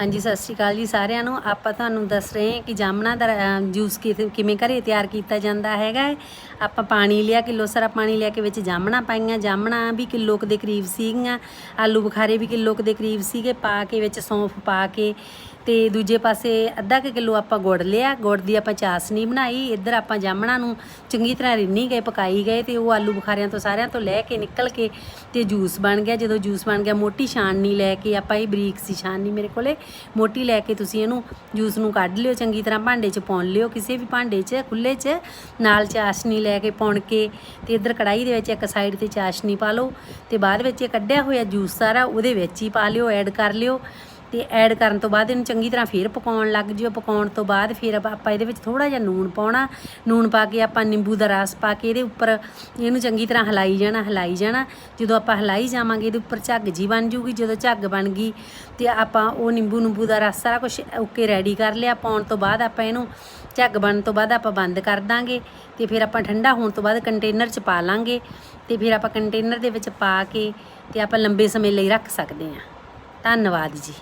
ਹਾਂਜੀ, ਸਤਿ ਸ਼੍ਰੀ ਅਕਾਲ ਜੀ ਸਾਰਿਆਂ ਨੂੰ। ਆਪਾਂ ਤੁਹਾਨੂੰ ਦੱਸ ਰਹੇ ਹਾਂ ਕਿ ਜਾਮਣਾ ਦਾ ਜੂਸ ਕਿਥੇ- ਕਿਵੇਂ ਘਰੇ ਤਿਆਰ ਕੀਤਾ ਜਾਂਦਾ ਹੈਗਾ ਹੈ। ਆਪਾਂ ਪਾਣੀ ਲਿਆ, ਕਿਲੋ ਸਾਰਾ ਪਾਣੀ ਲਿਆ ਕੇ ਵਿੱਚ ਜਾਮਣਾ ਪਾਈਆਂ। ਜਾਮਣਾ ਵੀ ਕਿਲੋ ਕੁ ਦੇ ਕਰੀਬ ਸੀਗੀਆਂ। ਆਲੂ ਬੁਖਾਰੇ ਵੀ ਕਿਲੋ ਕੁ ਦੇ ਕਰੀਬ ਸੀਗੇ। ਪਾ ਕੇ ਵਿੱਚ ਸੌਂਫ ਪਾ ਕੇ ਤੇ ਦੂਜੇ ਪਾਸੇ ਅੱਧਾ ਕੁ ਕਿਲੋ ਆਪਾਂ ਗੁੜ ਲਿਆ। ਗੁੜ ਦੀ ਆਪਾਂ ਚਾਸਨੀ ਬਣਾਈ। ਇੱਧਰ ਆਪਾਂ ਜਾਮਣਾ ਨੂੰ ਚੰਗੀ ਤਰ੍ਹਾਂ ਰਿੰਨੀ ਗਏ, ਪਕਾਈ ਗਏ ਤੇ ਉਹ ਆਲੂ ਬੁਖਾਰਿਆਂ ਤੋਂ ਸਾਰਿਆਂ ਤੋਂ ਲੈ ਕੇ ਨਿਕਲ ਕੇ ਤੇ ਜੂਸ ਬਣ ਗਿਆ। ਜਦੋਂ ਜੂਸ ਬਣ ਗਿਆ, ਮੋਟੀ ਛਾਣਨੀ ਲੈ ਕੇ ਆਪਾਂ ਇਹ ਬਰੀਕ ਸੀ ਛਾਣਨੀ ਮੇਰੇ ਕੋਲੇ, ਮੋਟੀ ਲੈ ਕੇ ਤੁਸੀਂ ਇਹਨੂੰ ਜੂਸ ਨੂੰ ਕੱਢ ਲਿਓ, ਚੰਗੀ ਤਰ੍ਹਾਂ ਭਾਂਡੇ 'ਚ ਪਾਉਣ ਲਿਓ, ਕਿਸੇ ਵੀ ਭਾਂਡੇ 'ਚ ਖੁੱਲੇ 'ਚ, ਨਾਲ ਚਾਸ਼ਨੀ ਲੈ ਕੇ ਪਾਉਣ ਕੇ ਤੇ ਇੱਧਰ ਕੜਾਈ ਦੇ ਵਿੱਚ ਇੱਕ ਸਾਈਡ ਤੇ ਚਾਸ਼ਨੀ ਪਾ ਲਓ ਤੇ ਬਾਅਦ ਵਿੱਚ ਇਹ ਕੱਢਿਆ ਹੋਇਆ ਜੂਸ ਸਾਰਾ ਉਹਦੇ ਵਿੱਚ ਹੀ ਪਾ ਲਿਓ ਐਡ ਕਰ ਲਿਓ। ਤੇ ਐਡ ਕਰਨ ਤੋਂ ਬਾਅਦ ਇਹਨੂੰ ਚੰਗੀ ਤਰ੍ਹਾਂ ਫੇਰ ਪਕਾਉਣ ਲੱਗ ਜਿਓ। ਪਕਾਉਣ ਤੋਂ ਬਾਅਦ ਫਿਰ ਆਪਾਂ ਇਹਦੇ ਵਿੱਚ ਥੋੜਾ ਜਿਹਾ ਨੂਣ ਪਾਉਣਾ। ਨੂਣ ਪਾ ਕੇ ਆਪਾਂ ਨਿੰਬੂ ਦਾ ਰਸ ਪਾ ਕੇ ਇਹਦੇ ਉੱਪਰ ਇਹਨੂੰ ਚੰਗੀ ਤਰ੍ਹਾਂ ਹਲਾਈ ਜਾਣਾ ਹਲਾਈ ਜਾਣਾ। ਜਦੋਂ ਆਪਾਂ ਹਲਾਈ ਜਾਵਾਂਗੇ ਇਹਦੇ ਉੱਪਰ ਝੱਗ ਜੀ ਬਣ ਜੂਗੀ। ਜਦੋਂ ਝੱਗ ਬਣ ਗਈ ਤੇ ਆਪਾਂ ਉਹ ਨਿੰਬੂ ਨਿੰਬੂ ਦਾ ਰਸ ਸਾਰਾ ਕੁਝ ਓਕੇ ਰੈਡੀ ਕਰ ਲਿਆ। ਪਾਉਣ ਤੋਂ ਬਾਅਦ ਆਪਾਂ ਇਹਨੂੰ ਝੱਗ ਬਣਨ ਤੋਂ ਬਾਅਦ ਆਪਾਂ ਬੰਦ ਕਰ ਦਾਂਗੇ ਤੇ ਫਿਰ ਆਪਾਂ ਠੰਡਾ ਹੋਣ ਤੋਂ ਬਾਅਦ ਕੰਟੇਨਰ 'ਚ ਪਾ ਲਾਂਗੇ। ਤੇ ਫਿਰ ਆਪਾਂ ਕੰਟੇਨਰ ਦੇ ਵਿੱਚ ਪਾ ਕੇ ਤੇ ਆਪਾਂ ਲੰਬੇ ਸਮੇਂ ਲਈ ਰੱਖ ਸਕਦੇ ਹਾਂ। ਧੰਨਵਾਦ ਜੀ।